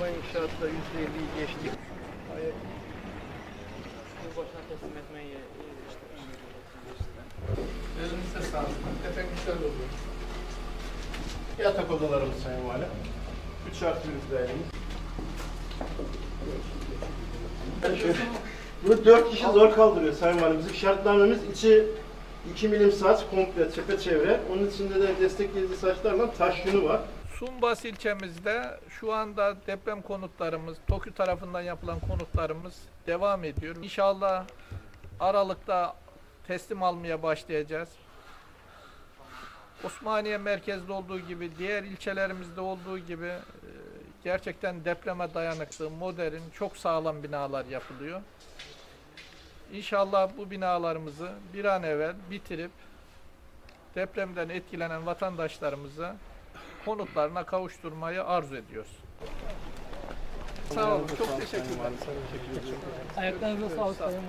Ama inşaatta yüzde elliyi geçtik. Hayır. Başına teslim etmeyi işte. Elinize sağlık. Hakikaten güzel oldu. Yatak odalarımız Sayın Valim. 3 artı bir dairemiz. Bunu 4 kişi zor kaldırıyor Sayın Valim. Bizim şartnamemiz içi 2 milim saç komple çepeçevre. Onun içinde de destekleyici saçlarla taş yünü var. Sumbas ilçemizde şu anda deprem konutlarımız, TOKÜ tarafından yapılan konutlarımız devam ediyor. İnşallah Aralık'ta teslim almaya başlayacağız. Osmaniye merkezde olduğu gibi, diğer ilçelerimizde olduğu gibi e, gerçekten depreme dayanıklı, modern, çok sağlam binalar yapılıyor. İnşallah bu binalarımızı bir an evvel bitirip depremden etkilenen vatandaşlarımıza konutlarına kavuşturmayı arzu ediyoruz. Sağ olun. Çok teşekkürler. Ayaklarınıza sağlık Sayın